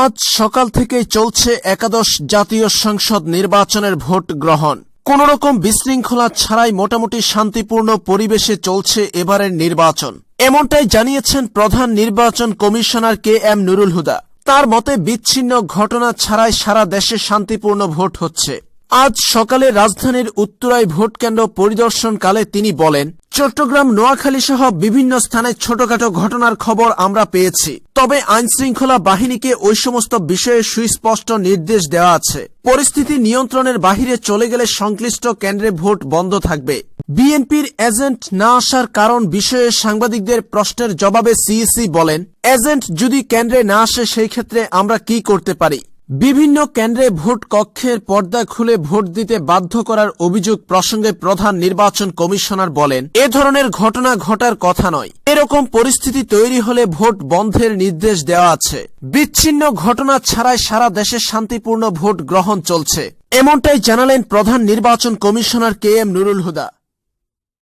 আজ সকাল থেকেই চলছে একাদশ জাতীয় সংসদ নির্বাচনের ভোট গ্রহণ। কোন রকম বিশৃঙ্খলা ছাড়াই মোটামুটি শান্তিপূর্ণ পরিবেশে চলছে এবারের নির্বাচন। এমনটাই জানিয়েছেন প্রধান নির্বাচন commissioner K M Nurul Huda. তার মতে বিচ্ছিন্ন ঘটনা ছাড়াই সারা দেশে শান্তিপূর্ণ ভোট হচ্ছে। আজ সকালে রাজধানীর উত্তরায় ভোটকেন্দ্র পরিদর্শনকালে তিনি বলেন, চট্টগ্রাম নোয়াখালী সহ বিভিন্ন স্থানে ছোটখাটো ঘটনার খবর আমরা পেয়েছি। তবে আইনশৃঙ্খলা বাহিনীকে ওই সমস্ত বিষয়ে সুস্পষ্ট নির্দেশ দেওয়া আছে। পরিস্থিতি নিয়ন্ত্রণের বাহিরে চলে গেলে সংশ্লিষ্ট কেন্দ্রে ভোট বন্ধ থাকবে। বিএনপির এজেন্ট না আসার কারণ বিষয়ে সাংবাদিকদের প্রশ্নের জবাবে সিইসি বলেন, এজেন্ট যদি কেন্দ্রে না আসে, সেই ক্ষেত্রে আমরা কি করতে পারি? বিভিন্ন কেন্দ্রে ভোট কক্ষের পর্দা খুলে ভোট দিতে বাধ্য করার অভিযোগ প্রসঙ্গে প্রধান নির্বাচন কমিশনার বলেন, এ ধরনের ঘটনা ঘটার কথা নয়। এরকম পরিস্থিতি তৈরি হলে ভোট বন্ধের নির্দেশ দেওয়া আছে। বিচ্ছিন্ন ঘটনা ছাড়াই সারা দেশে শান্তিপূর্ণ ভোট গ্রহণ চলছে। এমনটাই জানালেন প্রধান নির্বাচন commissioner K M Nurul Huda.